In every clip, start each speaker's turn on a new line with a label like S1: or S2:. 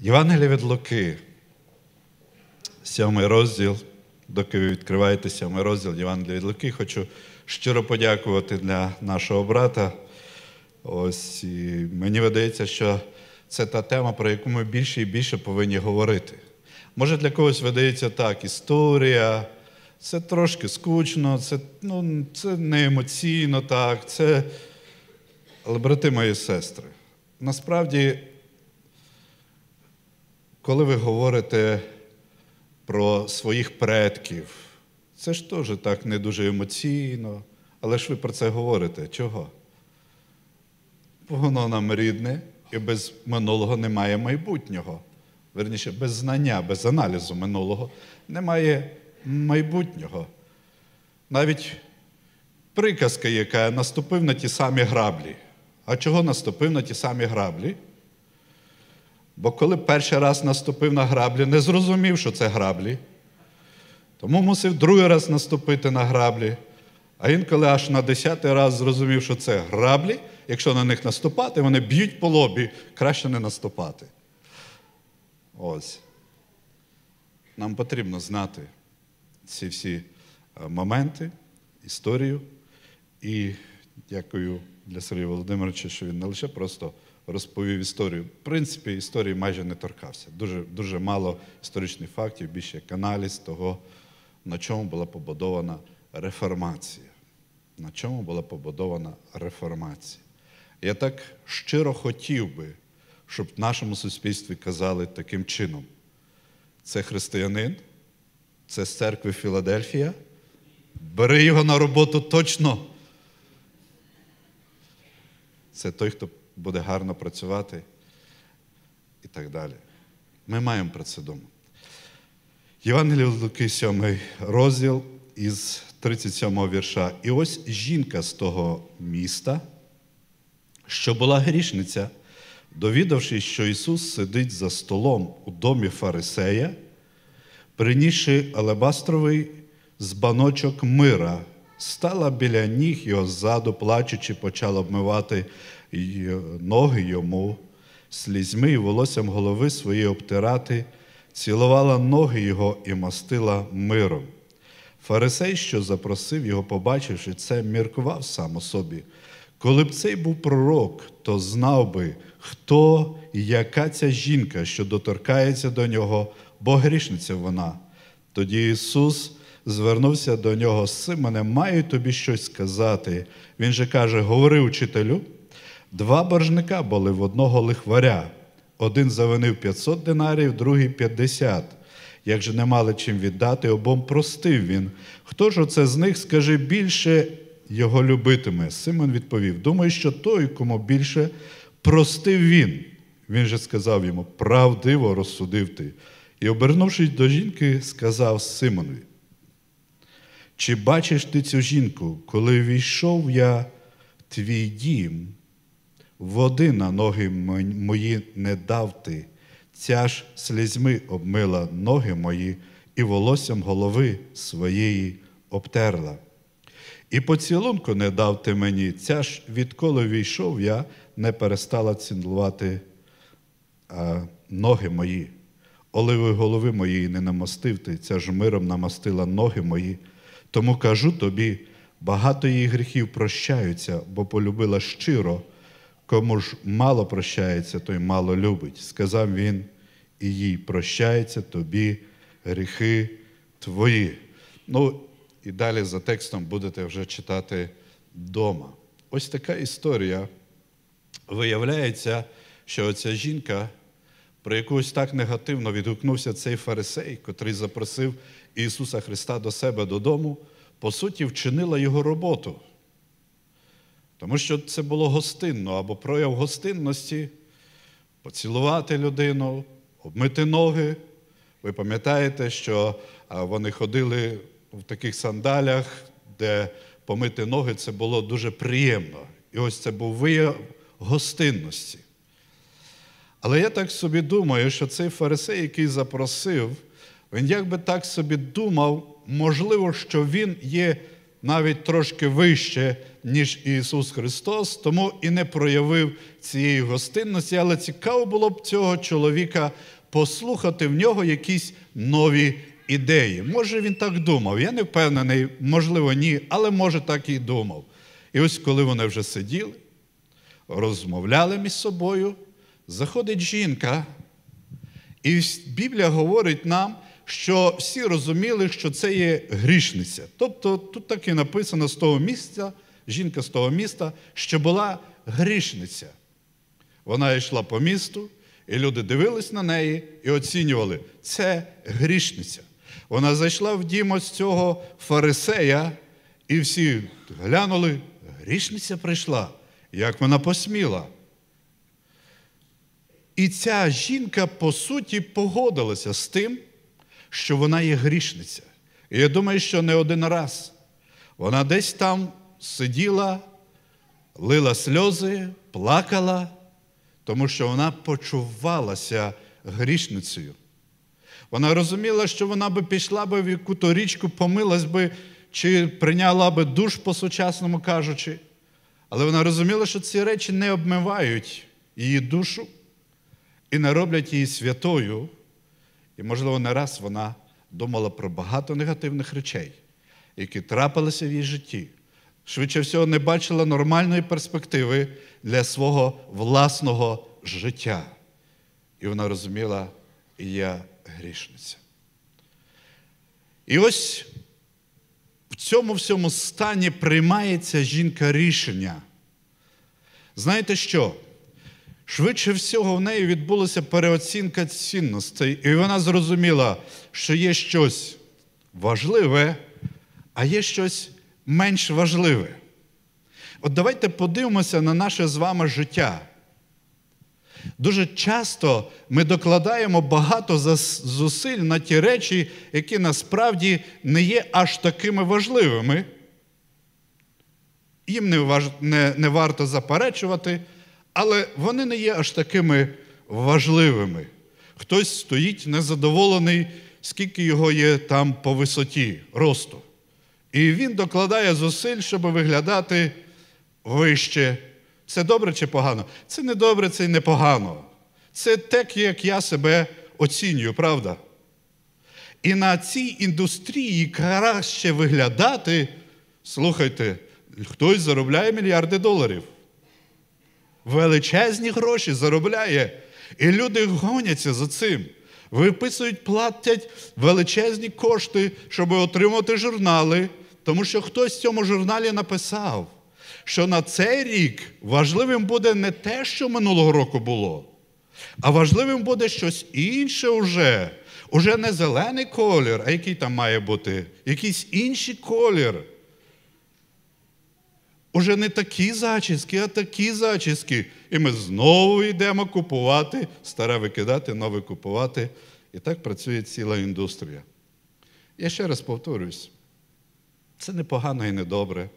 S1: Євангелія від Луки, сьомий розділ, доки ви відкриваєте сьомий розділ Євангелія від Луки, хочу щиро подякувати для нашого брата. Ось і мені видається, що це та тема, про яку ми більше і більше повинні говорити. Може, для когось видається так, історія, це трошки скучно, це ну, це не емоційно так, це. Але, брати мої сестри, насправді, коли ви говорите про своїх предків, це ж теж так не дуже емоційно, але ж ви про це говорите. Чого? Воно нам рідне, і без минулого немає майбутнього. Верніше, без знання, без аналізу минулого немає майбутнього. Навіть приказка, яка наступив на ті самі граблі. А чого наступив на ті самі граблі? Бо коли перший раз наступив на граблі, не зрозумів, що це граблі, тому мусив другий раз наступити на граблі. А інколи аж на десятий раз зрозумів, що це граблі, якщо на них наступати, вони б'ють по лобі, краще не наступати. Ось. Нам потрібно знати ці всі е, моменти, історію. І дякую для Сергія Володимировича, що він не лише просто розповів історію. В принципі, історії майже не торкався. Дуже, дуже мало історичних фактів, більше як аналіз того, на чому була побудована реформація. На чому була побудована реформація. Я так щиро хотів би, щоб в нашому суспільстві казали таким чином: це християнин, це з церкви Філадельфія. Бери його на роботу точно. Це той, хто буде гарно працювати і так далі. Ми маємо про це думати. Євангелія Луки, 7 розділ із 37 вірша. І ось жінка з того міста, що була грішниця, довідавшись, що Ісус сидить за столом у домі Фарисея, принісши алебастровий збаночок мира, стала біля ніг його ззаду, плачучи, почала обмивати ноги йому, слізьми і волоссям голови свої обтирати, цілувала ноги його і мастила миром. Фарисей, що запросив його, побачивши це, міркував сам у собі. Коли б цей був пророк, то знав би, хто і яка ця жінка, що доторкається до нього, бо грішниця вона. Тоді Ісус звернувся до нього, Симоне, маю тобі щось сказати. Він же каже: Говори учителю. Два боржника були в одного лихваря. Один завинив 500 динарів, другий 50. Як же не мали чим віддати, обом простив він. Хто ж оце з них, скажи, більше його любитиме? Симон відповів: Думаю, що той, кому більше простив він. Він же сказав йому: Правдиво розсудив ти. І, обернувшись до жінки, сказав Симонові: Чи бачиш ти цю жінку, коли війшов я твій дім? Води на ноги мої не дав ти, ця ж слізьми обмила ноги мої і волоссям голови своєї обтерла. І поцілунку не дав ти мені, ця ж, відколи війшов, я не перестала цілувати а, ноги мої. Оливи голови моєї не намастив ти, ця ж миром намастила ноги мої. Тому кажу тобі, багато її гріхів прощаються, бо полюбила щиро. Кому ж мало прощається, той мало любить. Сказав він, і їй прощається тобі гріхи твої. Ну, і далі за текстом будете вже читати вдома. Ось така історія. Виявляється, що оця жінка, про якусь так негативно відгукнувся цей фарисей, котрий запросив Ісуса Христа до себе додому, по суті, вчинила його роботу. Тому що це було гостинно або прояв гостинності поцілувати людину, обмити ноги. Ви пам'ятаєте, що вони ходили в таких сандалях, де помити ноги це було дуже приємно. І ось це був вияв гостинності. Але я так собі думаю, що цей фарисей, який запросив, він якби так собі думав, можливо, що він є навіть трошки вище, ніж Ісус Христос, тому і не проявив цієї гостинності, але цікаво було б цього чоловіка послухати в нього якісь нові ідеї. Може, він так думав. Я не впевнений, можливо, ні, але може так і думав. І ось коли вони вже сиділи, розмовляли між собою, заходить жінка, і Біблія говорить нам, що всі розуміли, що це є грішниця. Тобто тут так і написано з того місця, жінка з того міста, що була грішниця. Вона йшла по місту, і люди дивились на неї і оцінювали, це грішниця. Вона зайшла в дім ось цього фарисея, і всі глянули, грішниця прийшла, як вона посміла. І ця жінка, по суті, погодилася з тим, що вона є грішниця. І я думаю, що не один раз. Вона десь там сиділа, лила сльози, плакала, тому що вона почувалася грішницею. Вона розуміла, що вона би пішла би в яку-то річку, помилась би чи прийняла би душ по-сучасному кажучи. Але вона розуміла, що ці речі не обмивають її душу і не роблять її святою. І, можливо, не раз вона думала про багато негативних речей, які трапилися в її житті. Швидше всього, не бачила нормальної перспективи для свого власного життя. І вона розуміла, я грішниця. І ось в цьому всьому стані приймається жінка рішення. Знаєте що? Швидше всього, в неї відбулася переоцінка цінностей, і вона зрозуміла, що є щось важливе, а є щось менш важливе. От давайте подивимося на наше з вами життя. Дуже часто ми докладаємо багато зусиль на ті речі, які насправді не є аж такими важливими. Їм не, важ... не, не варто заперечувати, але вони не є аж такими важливими. Хтось стоїть незадоволений, скільки його є там по висоті росту. І він докладає зусиль, щоб виглядати вище. Це добре чи погано? Це не добре, це не погано. Це так, як я себе оцінюю, правда? І на цій індустрії краще виглядати, слухайте, хтось заробляє мільярди доларів. Величезні гроші заробляє. І люди гоняться за цим. Виписують, платять величезні кошти, щоб отримати журнали, тому що хтось в цьому журналі написав що на цей рік важливим буде не те, що минулого року було, а важливим буде щось інше уже. Уже не зелений колір, а який там має бути? Якийсь інший колір. Уже не такі зачіски, а такі зачіски. І ми знову йдемо купувати, старе викидати, нове купувати. І так працює ціла індустрія. Я ще раз повторюсь: це не погано і не добре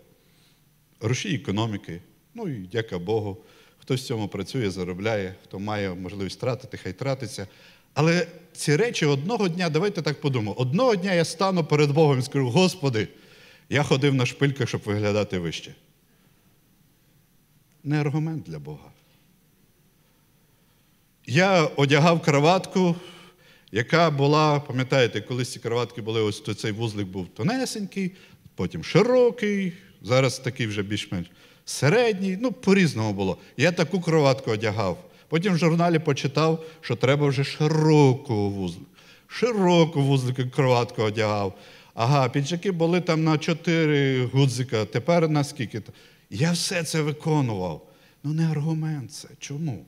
S1: рушій економіки. Ну і дяка Богу. Хтось в цьому працює, заробляє, хто має можливість тратити, хай тратиться. Але ці речі одного дня, давайте так подумаємо, одного дня я стану перед Богом і скажу, Господи, я ходив на шпильках, щоб виглядати вище. Не аргумент для Бога. Я одягав кроватку, яка була, пам'ятаєте, колись ці кроватки були, ось то цей вузлик був тонесенький, потім широкий, Зараз такий вже більш-менш середній, ну, по-різному було. Я таку кроватку одягав. Потім в журналі почитав, що треба вже широку вузлик. Широку вузлику кроватку одягав. Ага, піджаки були там на чотири гудзика, тепер на скільки. Я все це виконував. Ну, не аргумент це. Чому?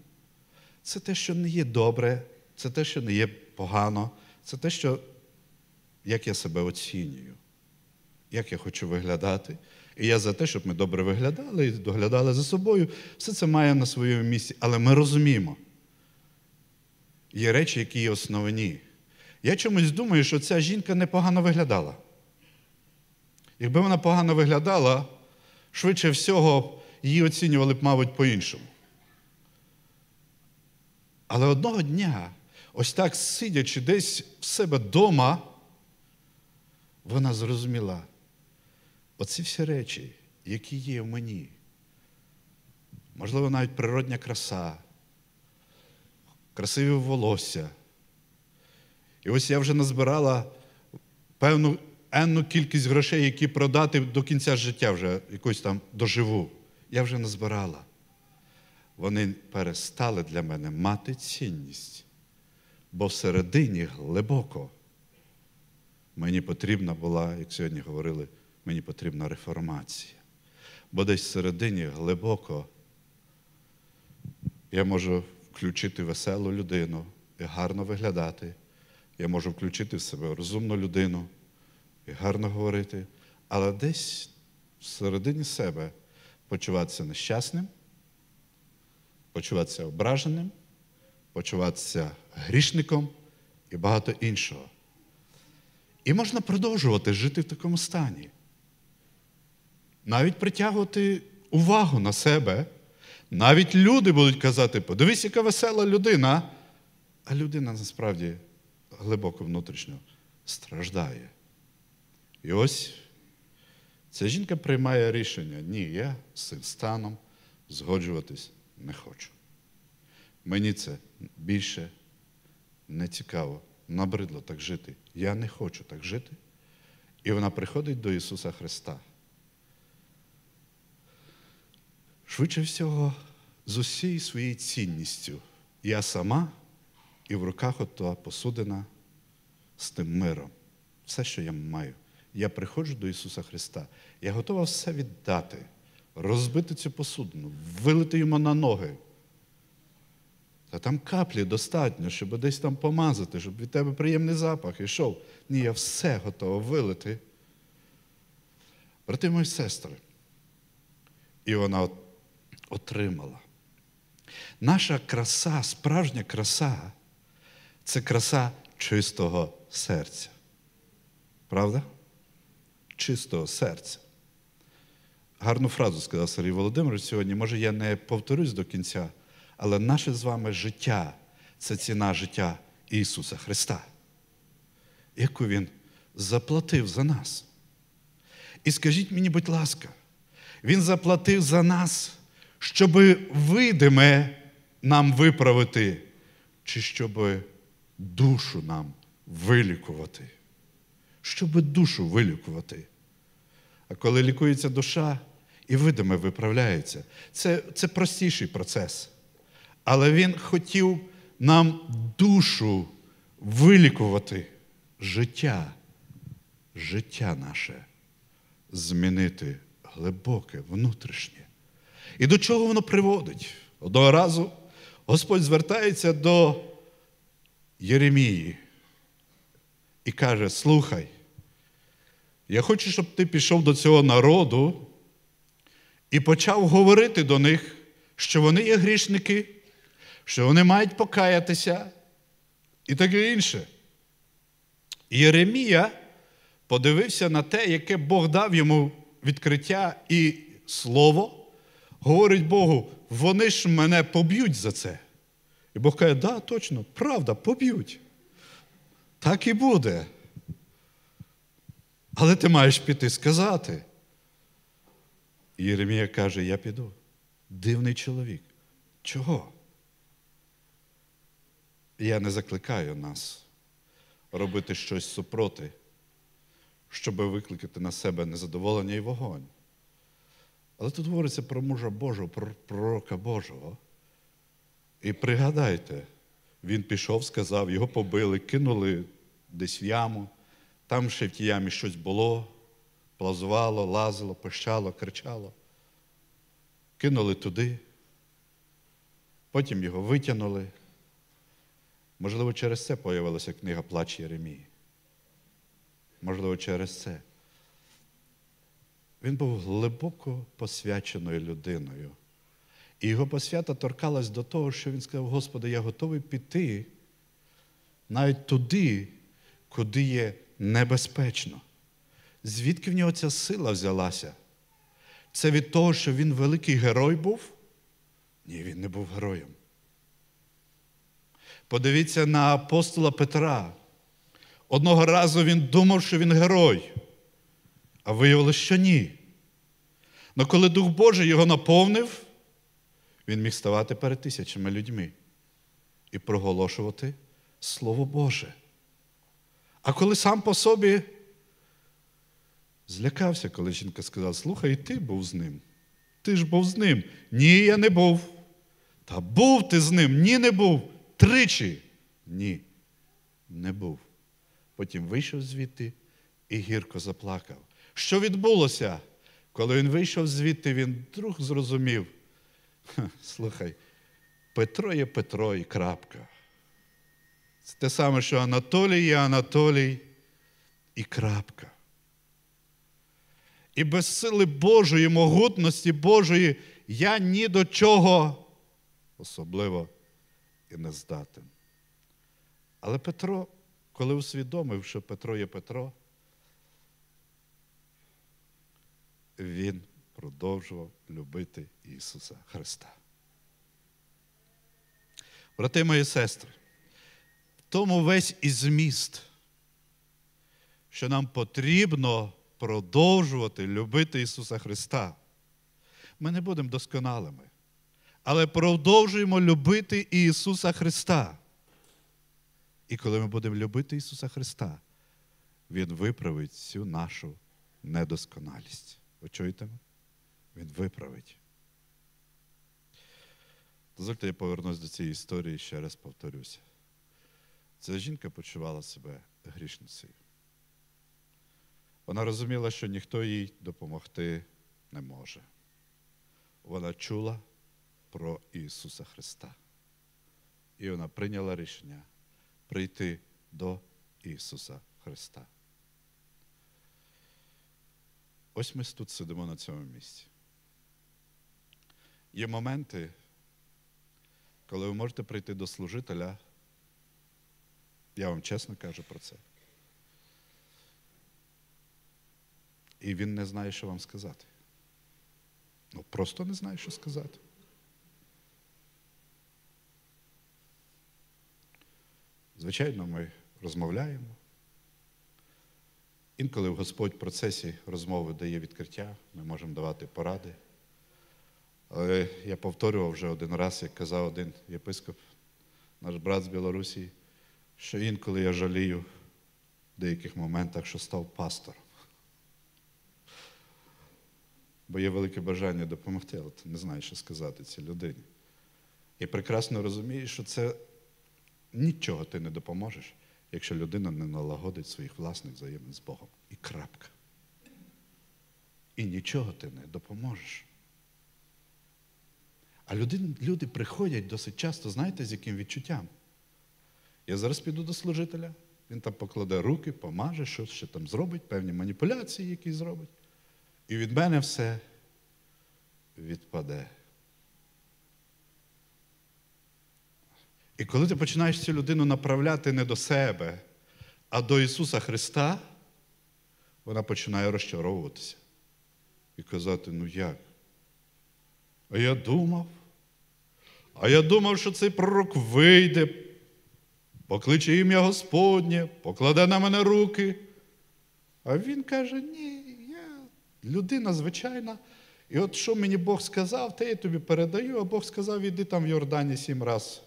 S1: Це те, що не є добре, це те, що не є погано, це те, що як я себе оцінюю, як я хочу виглядати. І я за те, щоб ми добре виглядали і доглядали за собою. Все це має на своєму місці. Але ми розуміємо, є речі, які є основні. Я чомусь думаю, що ця жінка непогано виглядала. Якби вона погано виглядала, швидше всього, її оцінювали б, мабуть, по-іншому. Але одного дня, ось так сидячи десь в себе вдома, вона зрозуміла, Оці всі речі, які є в мені, можливо, навіть природня краса, красиві волосся. І ось я вже назбирала певну енну кількість грошей, які продати до кінця життя вже якось там доживу. Я вже назбирала. Вони перестали для мене мати цінність, бо всередині глибоко мені потрібна була, як сьогодні говорили, мені потрібна реформація. Бо десь всередині глибоко я можу включити веселу людину і гарно виглядати. Я можу включити в себе розумну людину і гарно говорити, але десь всередині себе почуватися нещасним, почуватися ображеним, почуватися грішником і багато іншого. І можна продовжувати жити в такому стані. Навіть притягувати увагу на себе. Навіть люди будуть казати, подивись, яка весела людина. А людина насправді глибоко внутрішньо страждає. І ось ця жінка приймає рішення: ні, я з цим станом згоджуватись не хочу. Мені це більше не цікаво, набридло так жити. Я не хочу так жити. І вона приходить до Ісуса Христа. Швидше всього, з усією своєю цінністю. Я сама і в руках ота посудина з тим миром. Все, що я маю. Я приходжу до Ісуса Христа. Я готова все віддати, розбити цю посудину, вилити йому на ноги. Та там каплі достатньо, щоб десь там помазати, щоб від тебе приємний запах йшов. Ні, я все готова вилити. Брати мої сестри. І вона отримала. Наша краса, справжня краса це краса чистого серця. Правда? Чистого серця. Гарну фразу сказав Сергій Володимирович сьогодні. Може, я не повторюсь до кінця, але наше з вами життя це ціна життя Ісуса Христа, яку Він заплатив за нас. І скажіть мені, будь ласка, Він заплатив за нас, щоб видиме нам виправити, чи щоб душу нам вилікувати. Щоб душу вилікувати. А коли лікується душа і видиме виправляється, це, це простіший процес. Але він хотів нам душу вилікувати, життя, життя наше змінити глибоке, внутрішнє. І до чого воно приводить? Одного разу Господь звертається до Єремії і каже: Слухай, я хочу, щоб ти пішов до цього народу і почав говорити до них, що вони є грішники, що вони мають покаятися і таке інше. Єремія подивився на те, яке Бог дав йому відкриття і слово, говорить Богу, вони ж мене поб'ють за це. І Бог каже, да, точно, правда, поб'ють. Так і буде. Але ти маєш піти сказати. Єремія каже, я піду. Дивний чоловік. Чого? Я не закликаю нас робити щось супроти, щоб викликати на себе незадоволення і вогонь. Але тут говориться про мужа Божого, про пророка Божого. І пригадайте, він пішов, сказав, його побили, кинули десь в яму, там ще в тій ямі щось було, плазувало, лазило, пищало, кричало. Кинули туди, потім його витягнули. Можливо, через це появилася книга Плач Єремії. Можливо, через це. Він був глибоко посвяченою людиною. І його посвята торкалась до того, що він сказав: Господи, я готовий піти навіть туди, куди є небезпечно. Звідки в нього ця сила взялася? Це від того, що він великий герой був? Ні, він не був героєм. Подивіться на апостола Петра. Одного разу він думав, що він герой. А виявилось, що ні. Але коли Дух Божий його наповнив, він міг ставати перед тисячами людьми і проголошувати Слово Боже. А коли сам по собі злякався, коли жінка сказала, слухай, і ти був з ним. Ти ж був з ним. Ні, я не був. Та був ти з ним, ні, не був. Тричі. Ні, не був. Потім вийшов звідти і гірко заплакав. Що відбулося? Коли він вийшов звідти, він вдруг зрозумів. «Ха, Слухай, Петро є Петро і крапка. Це те саме, що Анатолій є Анатолій і крапка. І без сили Божої, могутності Божої я ні до чого особливо і не здатен. Але Петро, коли усвідомив, що Петро є Петро, він продовжував любити Ісуса Христа. Брати мої сестри, в тому весь і зміст, що нам потрібно продовжувати любити Ісуса Христа. Ми не будемо досконалими, але продовжуємо любити Ісуса Христа. І коли ми будемо любити Ісуса Христа, Він виправить всю нашу недосконалість. Ви чуєте? Він виправить. Дозвольте, я повернусь до цієї історії і ще раз повторюся. Ця жінка почувала себе грішницею. Вона розуміла, що ніхто їй допомогти не може. Вона чула про Ісуса Христа. І вона прийняла рішення прийти до Ісуса Христа. Ось ми тут сидимо на цьому місці. Є моменти, коли ви можете прийти до служителя, я вам чесно кажу про це. І він не знає, що вам сказати. Ну, просто не знає, що сказати. Звичайно, ми розмовляємо. Інколи Господь в процесі розмови дає відкриття, ми можемо давати поради. Але я повторював вже один раз, як казав один єпископ, наш брат з Білорусі, що інколи я жалію в деяких моментах, що став пастором. Бо є велике бажання допомогти, але ти не знаєш, що сказати цій людині. І прекрасно розумієш, що це нічого ти не допоможеш, якщо людина не налагодить своїх власних взаємин з Богом. І крапка. І нічого ти не допоможеш. А люди, люди приходять досить часто, знаєте, з яким відчуттям? Я зараз піду до служителя, він там покладе руки, помаже, щось ще там зробить, певні маніпуляції, які зробить. І від мене все відпаде. І коли ти починаєш цю людину направляти не до себе, а до Ісуса Христа, вона починає розчаровуватися і казати, ну як? А я думав, а я думав, що цей пророк вийде, покличе ім'я Господнє, покладе на мене руки. А він каже, ні, я людина звичайна. І от що мені Бог сказав, те я тобі передаю, а Бог сказав, іди там в Йордані сім раз.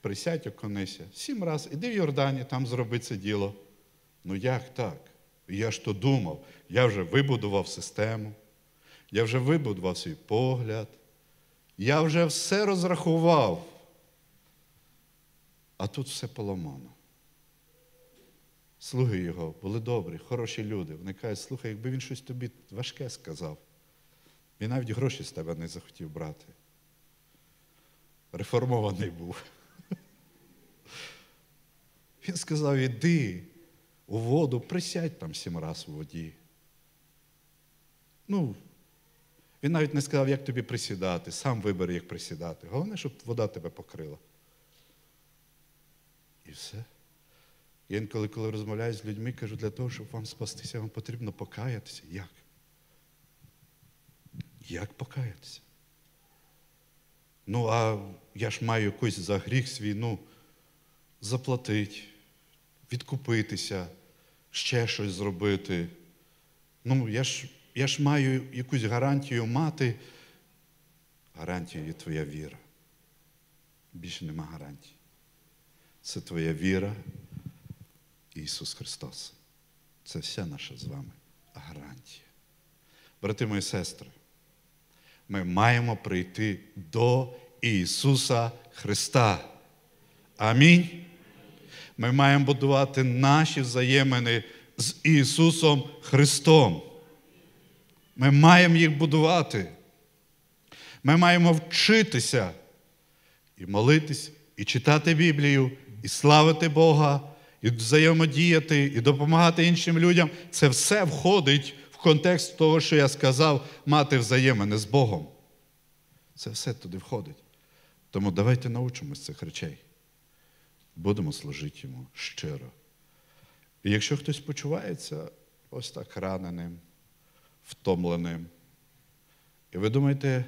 S1: Присядь, оконися. Сім раз, іди в Йордані, там зроби це діло. Ну як так? Я ж то думав, я вже вибудував систему, я вже вибудував свій погляд, я вже все розрахував. А тут все поламано. Слуги його були добрі, хороші люди. Вони кажуть, слухай, якби він щось тобі важке сказав, він навіть гроші з тебе не захотів брати. Реформований був. Він сказав, іди у воду, присядь там сім раз у воді. Ну, він навіть не сказав, як тобі присідати, сам вибери, як присідати. Головне, щоб вода тебе покрила. І все. Я інколи, коли розмовляю з людьми, кажу, для того, щоб вам спастися, вам потрібно покаятися. Як? Як покаятися? Ну, а я ж маю якось за гріх свій, ну, заплатити, відкупитися, ще щось зробити. Ну, я ж, я ж маю якусь гарантію мати. Гарантією є твоя віра. Більше нема гарантії. Це твоя віра, Ісус Христос. Це вся наша з вами гарантія. Брати мої сестри, ми маємо прийти до Ісуса Христа. Амінь. Ми маємо будувати наші взаємини з Ісусом Христом. Ми маємо їх будувати. Ми маємо вчитися і молитись, і читати Біблію, і славити Бога, і взаємодіяти, і допомагати іншим людям. Це все входить в контекст того, що я сказав, мати взаємини з Богом. Це все туди входить. Тому давайте научимось цих речей. Будемо служити йому щиро. І якщо хтось почувається ось так раненим, втомленим, і ви думаєте,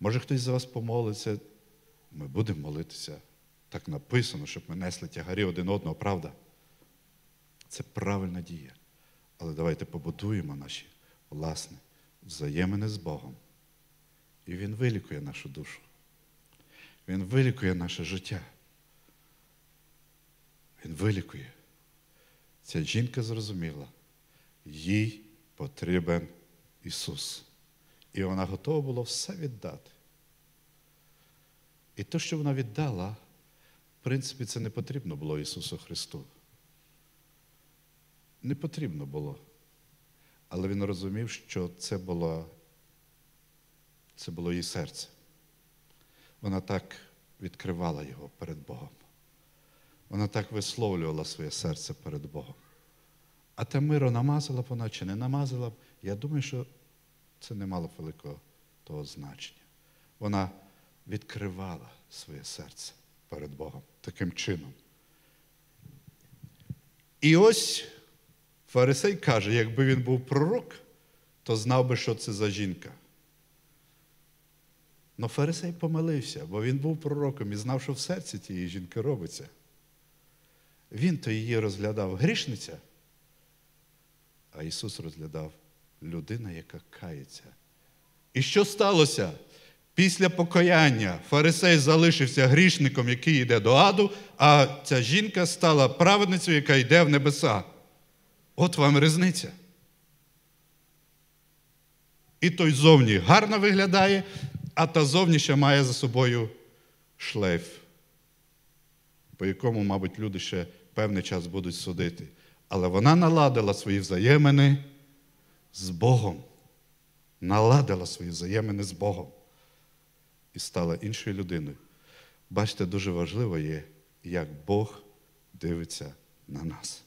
S1: може хтось за вас помолиться, ми будемо молитися. Так написано, щоб ми несли тягарі один одного, правда? Це правильна дія. Але давайте побудуємо наші власне взаємини з Богом. І Він вилікує нашу душу. Він вилікує наше життя. Він вилікує. Ця жінка зрозуміла, їй потрібен Ісус. І вона готова була все віддати. І те, що вона віддала, в принципі, це не потрібно було Ісусу Христу. Не потрібно було. Але він розумів, що це було, це було її серце. Вона так відкривала його перед Богом. Вона так висловлювала своє серце перед Богом. А те миро намазала б вона чи не намазала б, я думаю, що це не мало великого того значення. Вона відкривала своє серце перед Богом таким чином. І ось Фарисей каже, якби він був пророк, то знав би, що це за жінка. Но Фарисей помилився, бо він був пророком і знав, що в серці тієї жінки робиться. Він то її розглядав грішниця, а Ісус розглядав людина, яка кається. І що сталося? Після покаяння Фарисей залишився грішником, який йде до аду, а ця жінка стала праведницею, яка йде в небеса. От вам різниця. І той зовні гарно виглядає, а та зовні ще має за собою шлейф, по якому, мабуть, люди ще певний час будуть судити. Але вона наладила свої взаємини з Богом. Наладила свої взаємини з Богом і стала іншою людиною. Бачите, дуже важливо є, як Бог дивиться на нас.